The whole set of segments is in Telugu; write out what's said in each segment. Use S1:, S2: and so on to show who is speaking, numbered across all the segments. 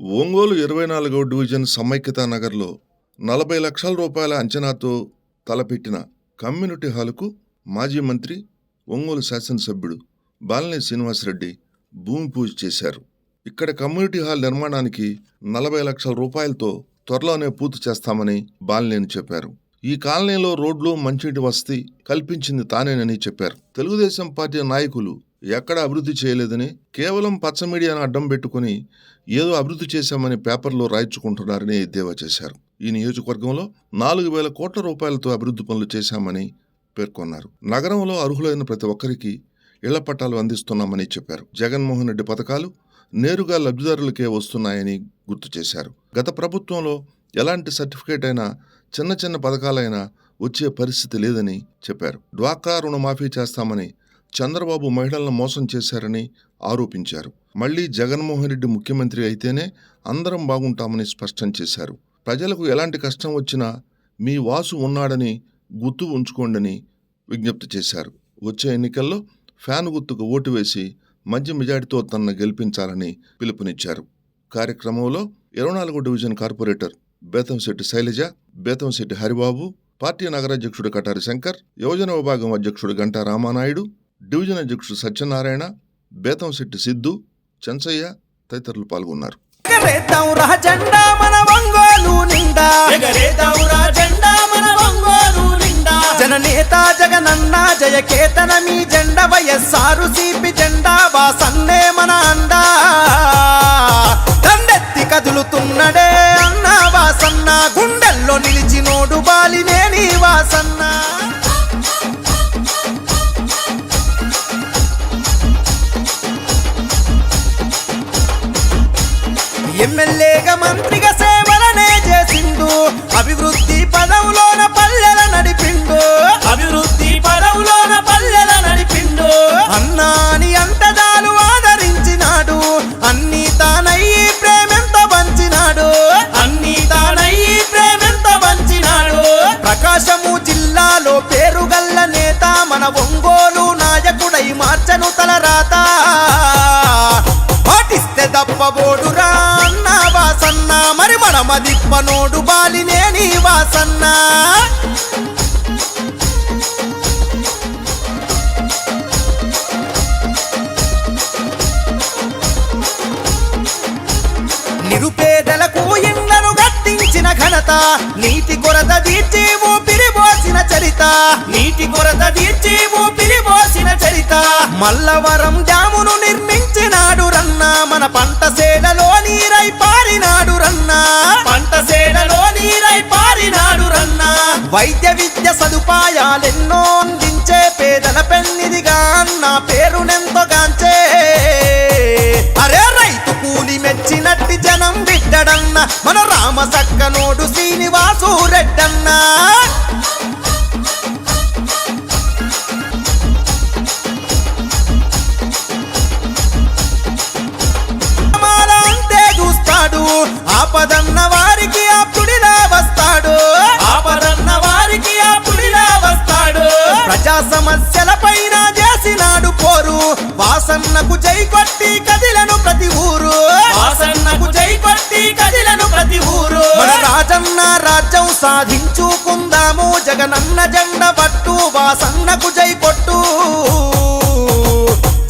S1: ఒంగోలు ఇరవై నాలుగవ డివిజన్ సమైక్యతా నగర్లో నలభై లక్షల రూపాయల అంచనాతో తలపెట్టిన కమ్యూనిటీ హాలుకు మాజీ మంత్రి ఒంగోలు శాసనసభ్యుడు బాలినేని శ్రీనివాసరెడ్డి భూమి పూజ చేశారు. ఇక్కడ కమ్యూనిటీ హాల్ నిర్మాణానికి నలభై లక్షల రూపాయలతో త్వరలోనే పూర్తి చేస్తామని బాలనేని చెప్పారు. ఈ కాలనీలో రోడ్లు మంచినీటి వసతి కల్పించింది తానేనని చెప్పారు. తెలుగుదేశం పార్టీ నాయకులు ఎక్కడ అభివృద్ధి చేయలేదని కేవలం పచ్చ మీడియాను అడ్డం పెట్టుకుని ఏదో అభివృద్ధి చేశామని పేపర్లో రాయించుకుంటున్నారని ఎద్దేవా చేశారు. ఈ నియోజకవర్గంలో నాలుగు వేల కోట్ల రూపాయలతో అభివృద్ధి పనులు చేశామని పేర్కొన్నారు. నగరంలో అర్హులైన ప్రతి ఒక్కరికి ఇళ్ళ పట్టాలు అందిస్తున్నామని చెప్పారు. జగన్మోహన్ రెడ్డి పథకాలు నేరుగా లబ్ధిదారులకే వస్తున్నాయని గుర్తు చేశారు. గత ప్రభుత్వంలో ఎలాంటి సర్టిఫికేట్ అయినా చిన్న చిన్న పథకాలైనా వచ్చే పరిస్థితి లేదని చెప్పారు. డ్వాక్రా రుణమాఫీ చేస్తామని చంద్రబాబు మహిళలను మోసం చేశారని ఆరోపించారు. మళ్ళీ జగన్మోహన్ రెడ్డి ముఖ్యమంత్రి అయితేనే అందరం బాగుంటామని స్పష్టం చేశారు. ప్రజలకు ఎలాంటి కష్టం వచ్చినా మీ వాసు ఉన్నాడని గుర్తు ఉంచుకోండని విజ్ఞప్తి చేశారు. వచ్చే ఎన్నికల్లో ఫ్యాన్ గుర్తుకు ఓటు వేసి మంచి మెజార్టీతో తనను గెలిపించాలని పిలుపునిచ్చారు. కార్యక్రమంలో ఇరవై నాలుగో division corporator Bethamsetti Sailaja Bethamsetti Haribabu party నగరాధ్యక్షుడు Katari Shankar యువజన విభాగం అధ్యక్షుడు గంటా రామానాయుడు డివిజన్ అధ్యక్షుడు సత్యనారాయణ బేతంశెట్టి సిద్ధు చెంచయ్య తదితరులు పాల్గొన్నారు.
S2: జననేత జగనన్న జయకేతన మీ జెండ వయస్సారు సిపి జెండా వాసన్నే మన అండా. దండెత్తి కదులుతున్నడే అన్న వాసన్న గుండెల్లో నిలిచినోడు బాలినేని వాసన్న. పాటిస్తే అన్న వాసన్న. మరి మన మదిప్పనోడు బాలినేని వాసన్న. నిరుపేదలకు ఇండ్లను గట్టించిన ఘనత నీటి కొరత తీర్చి ఊపిరి పోసిన చరిత.
S3: నీటి కొరత తీర్చి ఊపిరి పోసిన చరిత.
S2: మల్లవరం డ్యామును నిర్మించినాడు వైద్య విద్య సదుపాయాలెన్నో అందించే పేదల పెన్నిదిగా నా పేరునెంతో గాంచే. అరే రైతు కూలి మెచ్చినట్టి జనం బిడ్డడన్న మన రామ సక్కను కొట్టి కదిలను ప్రతి ఊరు.
S3: వాసన్నకు జై కొట్టి కదిలను ప్రతి ఊరు.
S2: మన రాజన్న రాజ్యం సాధించుకుందాము. జగనన్న జెండ పట్టు వాసన్నకు జై కొట్టు.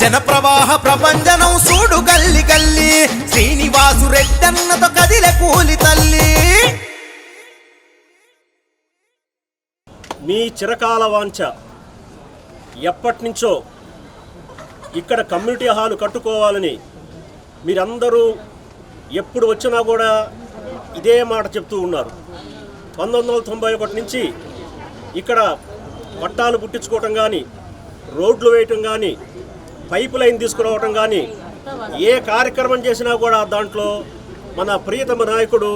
S2: జన ప్రవాహ ప్రపంచనం సూడు గల్లి గల్లి శ్రీనివాసు రెడ్డన్నతో కదిలే కూలి తల్లి.
S4: మీ చిరకాల వాంఛ ఎప్పటి నుంచో ఇక్కడ కమ్యూనిటీ హాల్ కట్టుకోవాలని మీరందరూ ఎప్పుడు వచ్చినా కూడా ఇదే మాట చెప్తూ ఉన్నారు. పంతొమ్మిది వందల తొంభై ఒకటి నుంచి ఇక్కడ పట్టాలు పుట్టించుకోవటం కానీ రోడ్లు వేయటం కానీ పైపు లైన్ తీసుకురావటం కానీ ఏ కార్యక్రమం చేసినా కూడా దాంట్లో మన ప్రియతమ నాయకుడు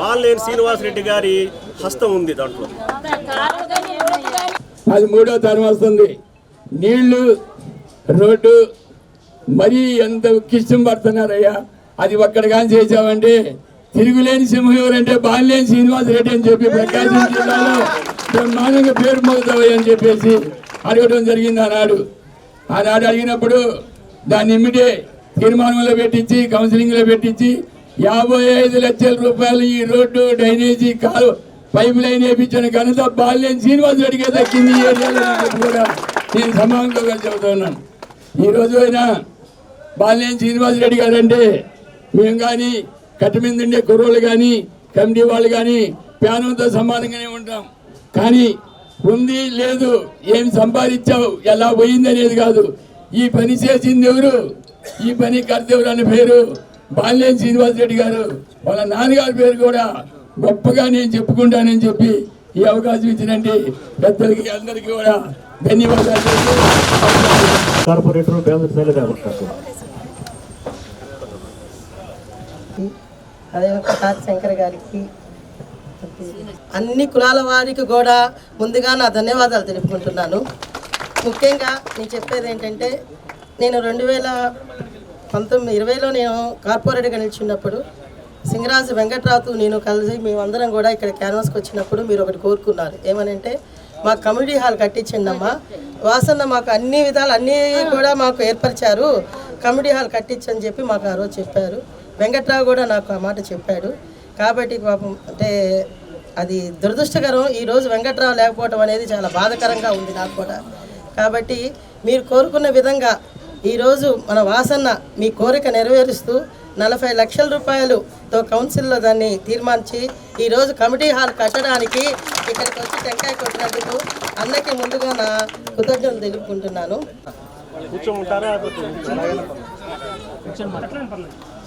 S4: బాలినేని శ్రీనివాసరెడ్డి గారి హస్తం ఉంది దాంట్లో.
S5: అది మూడో తరం వస్తుంది. నీళ్ళు రోడ్డు మరీ ఎంత కిష్టం పడుతున్నారయ్యా. అది ఒక్కడ కానీ చేసామంటే తిరుగులేని సింహం ఎవరంటే బాలినేని శ్రీనివాసరెడ్డి అని చెప్పి ప్రకాశం జిల్లాలో బ్రహ్మాండంగా పేరు మోగుతావయ్య అని చెప్పేసి అడగడం జరిగింది ఆనాడు. ఆనాడు అడిగినప్పుడు దాన్ని ఇమ్మిడే తీర్మానంలో పెట్టించి కౌన్సిలింగ్లో పెట్టించి యాభై ఐదు లక్షల రూపాయలు ఈ రోడ్డు డ్రైనేజీ కాలు పైప్ లైన్ వేయించిన ఘనత బాల్యం శ్రీనివాసరెడ్డికే దక్కింది ఈ ఏరియాలో. కూడా నేను సమానంగా చెబుతున్నాను ఈ రోజు అయినా బాల్యం శ్రీనివాస్ రెడ్డి గారంటే మేము కానీ కట్ట మీద ఉండే కుర్రోళ్ళు కానీ కమిటీ వాళ్ళు కానీ ప్యానంతో సమానంగానే ఉంటాం. కానీ ఉంది లేదు ఏం సంపాదించావు ఎలా పోయింది అనేది కాదు. ఈ పని చేసింది ఎవరు? ఈ పని కర్తెవరు అనే పేరు బాల్యం శ్రీనివాస్ రెడ్డి గారు. వాళ్ళ నాన్నగారి పేరు కూడా గొప్పగా నేను చెప్పుకుంటానని చెప్పి ఈ అవకాశం ఇచ్చినండి. పెద్దలకి అందరికీ కూడా ధన్యవాదాలు.
S6: కార్పొరేటర్ బేంద్ర శైలజ ఉంటారు
S7: అదే తాత శంకర్ గారికి అన్ని కులాల వారికి కూడా ముందుగా నా ధన్యవాదాలు తెలుపుకుంటున్నాను. ముఖ్యంగా నేను చెప్పేది ఏంటంటే నేను రెండు వేల పంతొమ్మిది ఇరవైలో నేను కార్పొరేట్గా నిలిచినప్పుడు సింగరాజు వెంకట్రావుతో నేను కలిసి మేమందరం కూడా ఇక్కడ క్యాన్వాస్కి వచ్చినప్పుడు మీరు ఒకటి కోరుకున్నారు. ఏమనంటే మాకు కమ్యూనిటీ హాల్ కట్టించిండమ్మా వాసన్న మాకు అన్ని విధాలు అన్నీ కూడా మాకు ఏర్పరిచారు. కమ్యూనిటీ హాల్ కట్టించని చెప్పి మాకు ఆ రోజు చెప్పారు. వెంకట్రావు కూడా నాకు ఆ మాట చెప్పాడు. కాబట్టి పాపం అంటే అది దురదృష్టకరం. ఈరోజు వెంకట్రావు లేకపోవడం అనేది చాలా బాధకరంగా ఉంది నాకు కూడా. కాబట్టి మీరు కోరుకున్న విధంగా ఈరోజు మన వాసన్న మీ కోరిక నెరవేరుస్తూ నలభై లక్షల రూపాయలుతో కౌన్సిల్లో దాన్ని తీర్మానించి ఈరోజు కమిటీ హాల్ కట్టడానికి ఇక్కడికి వచ్చి టెంకాయ కొట్టినందుకు అందరికీ ముందుగా నా కృతజ్ఞతలు తెలుపుకుంటున్నాను.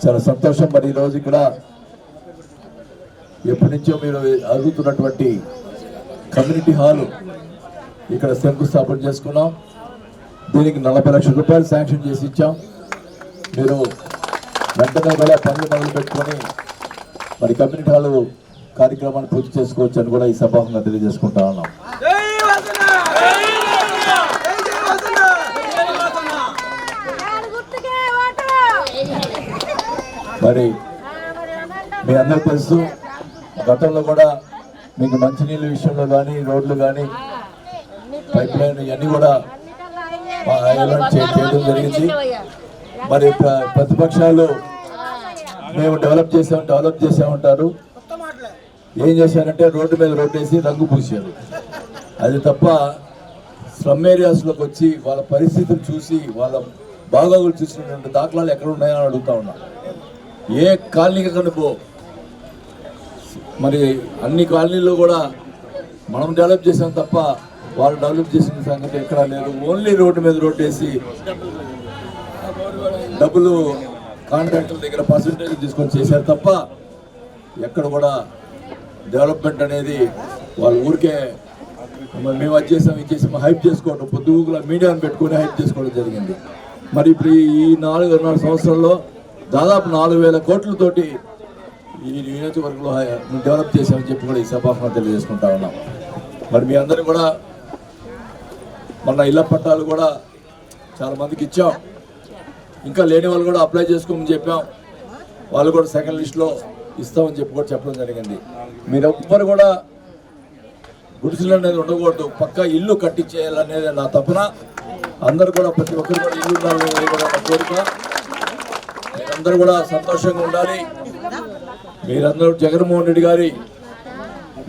S6: చాలా సంతోషం మరి ఈరోజు ఇక్కడ ఎప్పటి నుంచో మీరు అడుగుతున్నటువంటి కమ్యూనిటీ హాల్ ఇక్కడ శంకుస్థాపన చేసుకున్నాం. దీనికి నలభై లక్షల రూపాయలు శాంక్షన్ చేసి ఇచ్చాం. మీరు వెంటనే కూడా పనులు మొదలు పెట్టుకొని మరి కమ్యూనిటీ హాల్ కార్యక్రమాన్ని పూర్తి చేసుకోవచ్చు అని కూడా ఈ సభాంగా తెలియజేసుకుంటా ఉన్నాం. మరి మీ అందరికి తెలుసు గతంలో కూడా మీకు మంచినీళ్ళ విషయంలో కానీ రోడ్లు కానీ పైప్ లైన్ ఇవన్నీ కూడా చేయడం జరిగింది. మరి ప్రతిపక్షాలు మేము డెవలప్ చేసాం డెవలప్ చేసామంటారు. ఏం చేశారంటే రోడ్డు మీద రోడ్డు వేసి రంగు పూసారు అది తప్ప స్లమ్ ఏరియాస్లోకి వచ్చి వాళ్ళ పరిస్థితులు చూసి వాళ్ళ బాగోగులు చూసినటువంటి దాఖలాలు ఎక్కడ ఉన్నాయని అడుగుతా ఉన్నా. ఏ కాలనీకి కన్నా మరి అన్ని కాలనీల్లో కూడా మనం డెవలప్ చేసాం తప్ప వాళ్ళు డెవలప్ చేసిన సంగతి ఎక్కడా లేదు. ఓన్లీ రోడ్డు మీద రోడ్డు వేసి డబ్బులు కాంట్రాక్టర్ దగ్గర పర్సంటేజ్ తీసుకొని చేశారు తప్ప ఎక్కడ కూడా డెవలప్మెంట్ అనేది వాళ్ళ ఊరికే మరి మేము అది చేసాం ఇది చేసాం హైప్ చేసుకోవడం పొద్దుగుల మీడియాను పెట్టుకొని హైప్ చేసుకోవడం జరిగింది. మరి ఇప్పుడు ఈ- నాలుగు నాలుగున్నర సంవత్సరంలో దాదాపు నాలుగు వేల కోట్లతోటి ఈ నియోజకవర్గంలో డెవలప్ చేశామని చెప్పి కూడా ఈ సభాషణ తెలియజేసుకుంటా ఉన్నాం. మరి మీ అందరూ కూడా మన ఇళ్ళ పట్టాలు కూడా చాలామందికి ఇచ్చాం. ఇంకా లేని వాళ్ళు కూడా అప్లై చేసుకోమని చెప్పాం. వాళ్ళు కూడా సెకండ్ లిస్ట్లో ఇస్తామని చెప్పి కూడా చెప్పడం జరిగింది. మీరెవ్వరు కూడా గుడిసెలు అనేది ఉండకూడదు. పక్క ఇల్లు కట్టించేయాలనేది నా తపన. అందరు కూడా ప్రతి ఒక్కరు కూడా ఇల్లు ఉండాలనేది కూడా నా కోరిక. మీరందరూ కూడా సంతోషంగా ఉండాలి. మీరందరూ జగన్మోహన్ రెడ్డి గారి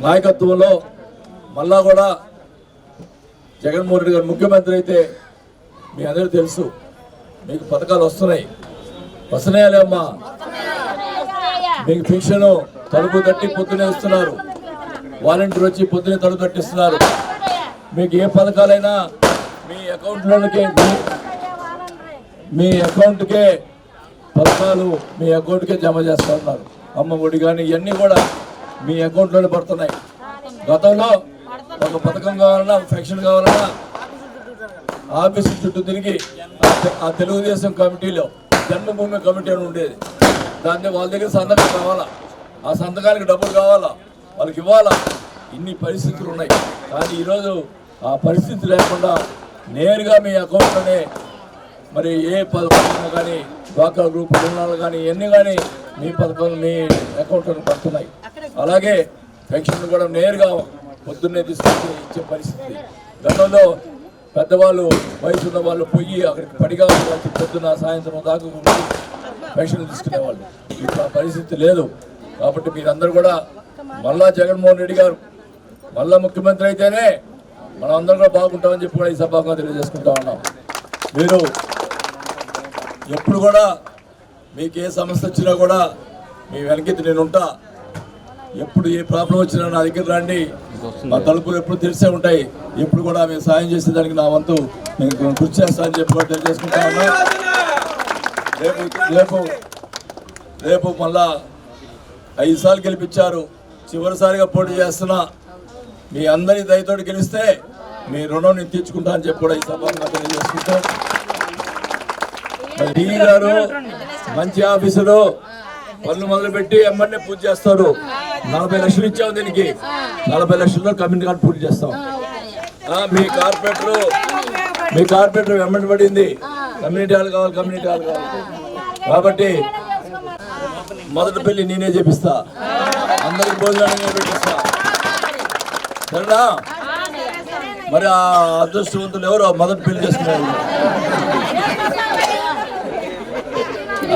S6: నాయకత్వంలో మళ్ళా కూడా జగన్మోహన్ రెడ్డి గారు ముఖ్యమంత్రి అయితే మీ అందరూ తెలుసు. మీకు పథకాలు వస్తున్నాయి. వస్తున్నాయా లేమ్మా మీకు పెన్షన్ తలుపు తట్టి పొద్దునే ఇస్తున్నారు వాలంటీర్ వచ్చి పొద్దునే తలుపు తట్టిస్తున్నారు మీకు ఏ పథకాలైనా మీ అకౌంట్లోకే మీ అకౌంట్కే పథకాలు మీ అకౌంట్కే జమ చేస్తున్నారు అమ్మ ఒడి కానీ ఇవన్నీ కూడా మీ అకౌంట్లోనే పడుతున్నాయి. గతంలో ఒక పథకం కావాలన్నా ఫ్యాక్షన్ కావాలన్నా ఆఫీసు చుట్టూ తిరిగి ఆ తెలుగుదేశం కమిటీలో జన్మభూమి కమిటీ అని ఉండేది. దాన్ని వాళ్ళ దగ్గర సంతకం కావాలా? ఆ సంతకానికి డబ్బులు కావాలా? వాళ్ళకి ఇవ్వాలా? ఇన్ని పరిస్థితులు ఉన్నాయి. కానీ ఈరోజు ఆ పరిస్థితి లేకుండా నేరుగా మీ అకౌంట్లోనే మరి ఏ పథకాలు కానీ డ్వాక్రా గ్రూప్ రుణాలు కానీ ఇవన్నీ కానీ మీ పథకాలు మీ అకౌంట్లో పడుతున్నాయి. అలాగే పెన్షన్ కూడా నేరుగా పొద్దున్నే తీసుకొచ్చి ఇచ్చే పరిస్థితి. గతంలో పెద్దవాళ్ళు వయసు ఉన్న వాళ్ళు పోయి అక్కడికి పడిగా వచ్చి పొద్దున్న సాయంత్రం దాకా ఉండి తీసుకునేవాళ్ళు. ఇప్పుడు పరిస్థితి లేదు. కాబట్టి మీరందరూ కూడా మళ్ళా జగన్మోహన్ రెడ్డి గారు మళ్ళా ముఖ్యమంత్రి అయితేనే మనం అందరం కూడా బాగుంటామని చెప్పి కూడా ఈ సభాగా తెలియజేసుకుంటా ఉన్నాం. మీరు ఎప్పుడు కూడా మీకు ఏ సమస్య వచ్చినా కూడా మీ వెనకెత్తి నేను ఉంటా. ఎప్పుడు ఏ ప్రాబ్లం వచ్చినా నా దగ్గర రండి. మా తలుపులు ఎప్పుడు తెలిసే ఉంటాయి. ఎప్పుడు కూడా మేము సాయం చేసేదానికి నా వంతు నేను కృషి చేస్తానని చెప్పి కూడా తెలియజేసుకుంటా ఉన్నా. రేపు రేపు రేపు మళ్ళా ఐదు సార్లు గెలిపించారు. చివరిసారిగా పోటీ చేస్తున్నా మీ అందరి దయతోటి గెలిస్తే మీ రుణం నేను తీర్చుకుంటా అని చెప్పి కూడా ఈ సభగా తెలియజేసుకుంటూ డీ గారు మంచి ఆఫీసులో పనులు మొదలుపెట్టి ఎమ్మెల్యే పూజ చేస్తారు నలభై లక్షలు ఇచ్చాము దీనికి. నలభై లక్షల్లో కమ్యూనిటీ కార్డు పూర్తి చేస్తాం. మీ కార్పొరేటర్ మీ కార్పొరేటర్ వెంబడి పడింది. కమ్యూనిటీ హాల్ కావాలి కమ్యూనిటీ హాల్ కావాలి. కాబట్టి మొదటి పెళ్ళి నేనే చేపిస్తా. అందరికి భోజనాలు నేనే పెట్టిస్తా. సరేనా? మరి ఆ అదృష్టవంతులు ఎవరు మొదటి పెళ్ళి చేసుకున్నారు.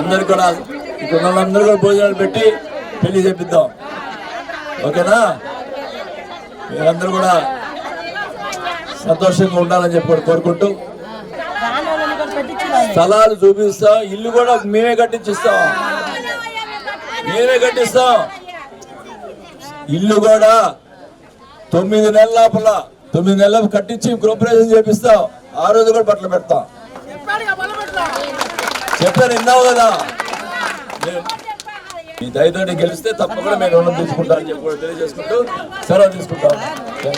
S6: అందరు కూడా ఇక్కడ వాళ్ళందరూ కూడా భోజనాలు పెట్టి పెళ్ళి చేపిద్దాం. ఓకేనా? మీరందరూ కూడా సంతోషంగా ఉండాలని చెప్పి కోరుకుంటూ స్థలాలు చూపిస్తాం. ఇల్లు కూడా మేమే కట్టించిస్తాం. మేమే కట్టిస్తాం. ఇల్లు కూడా తొమ్మిది నెలల లోపల తొమ్మిది నెలలు కట్టించి గృహప్రవేశం చేపిస్తాం. ఆ రోజు కూడా బట్టలు పెడతాం. చెప్పాను విన్నావు కదా? ఈ దయతోటి గెలిస్తే తప్పకుండా మేము రుణం తీసుకుంటామని చెప్పి తెలియజేసుకుంటూ సెలవు తీసుకుంటాం.